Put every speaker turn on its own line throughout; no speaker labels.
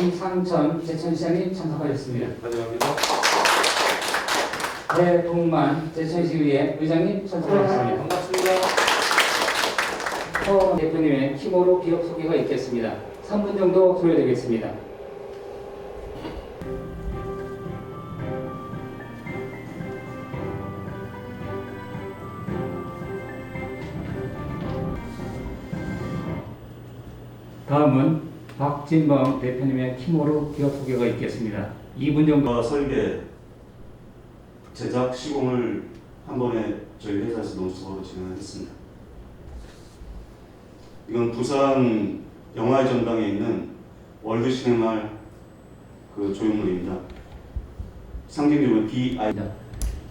이상천 제천시장님 참석하셨습니다.
환영합니다.
배동만 제천시의회 의장님 참석하셨습니다.
반갑습니다.
허 대표님의 키모로 기업 소개가 있겠습니다. 3분 정도 소요되겠습니다. 다음은 박진범 대표님의 키모로 기업 소개가 있겠습니다. 2분 정도
어, 설계, 제작, 시공을 한 번에 저희 회사에서 논수적으로 진행했습니다. 이건 부산 영화의 전당에 있는 월드 시네마 그 조형물입니다. 상징적으로 BI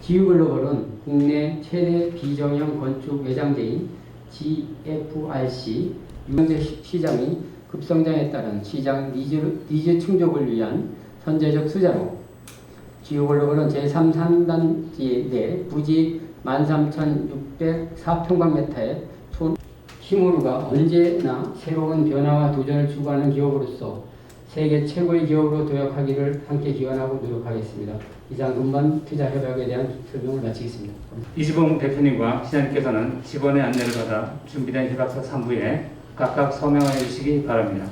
기후글로벌은 국내 최대 비정형 건축 외장재인 GFRC 유경제 시- 시장이 급성장에 따른 시장 니즈, 니즈 충족을 위한 선제적 투자로 기후글로벌은 제3산단지 내 부지 13,604평방미터의 촌 키무르가 언제나 새로운 변화와 도전을 추구하는 기업으로서 세계 최고의 기업으로 도약하기를 함께 기원하고 노력하겠습니다. 이상 금반 투자 협약에 대한 설명을 마치겠습니다.
이지봉 대표님과 시장님께서는 직원의 안내를 받아 준비된 협약서 3부에 각각 서명하여 주시기 바랍니다.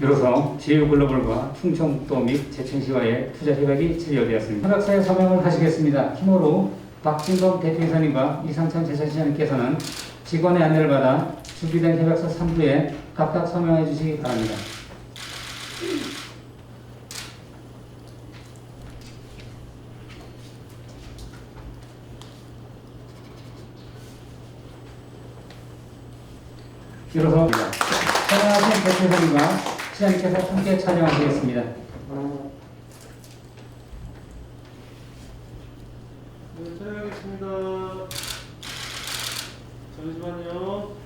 이로써 제휴글로벌과 충청북도 및 제천시와의 투자 협약이 체결되었습니다. 협약서에 서명을 하시겠습니다. 힘으로 박진범 대표이사님과 이상천 제천시장님께서는 직원의 안내를 받아 준비된 협약서 3부에 각각 서명해 주시기 바랍니다. 이로써 서명하신 대표이사님과 시장님께서 함께 촬영하시겠습니다.
네, 촬영하겠습니다. 잠시만요.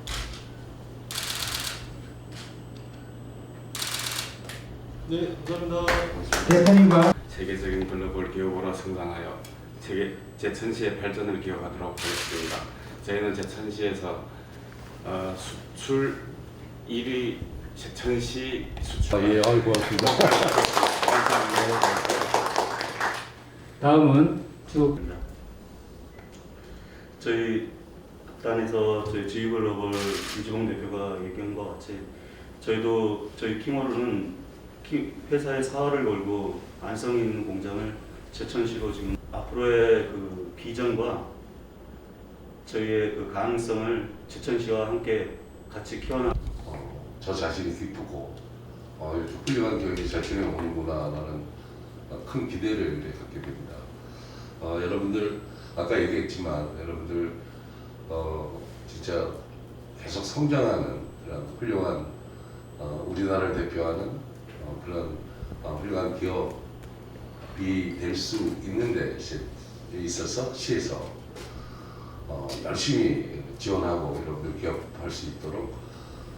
네, 감사합니다.
대표님과
세계적인 글로벌 기업으로 성장하여 세계 제천시의 발전을 기여하도록 하겠습니다. 저희는 제천시에서 어, 수출 1위 제천시 수출.
아, 예, 아유, 고맙습니다.
다음은 쭉
저희 단에서 저희 지휘글로벌 이지봉 대표가 얘기한 것 같이 저희도 저희 키- 회사의 사활을 걸고 안성 있는 공장을 제천시로 지금 앞으로의 그 비전과 저희의 그 가능성을 제천시와 함께 같이 키워나
어, 저 자신이 기쁘고 어, 훌륭한 기업이 잘 진행오는구나라는 큰 기대를 갖게 됩니다. 어, 여러분들 아까 얘기했지만 여러분들 어, 진짜 계속 성장하는 그런 훌륭한 어, 우리나라를 대표하는 어, 그런 어, 훌륭한 기업이 될 수 있는데 있어서 시에서 어, 열심히 지원하고 여러분들 기업할 수 있도록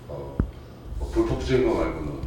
어, 뭐 불법적인 거 말고는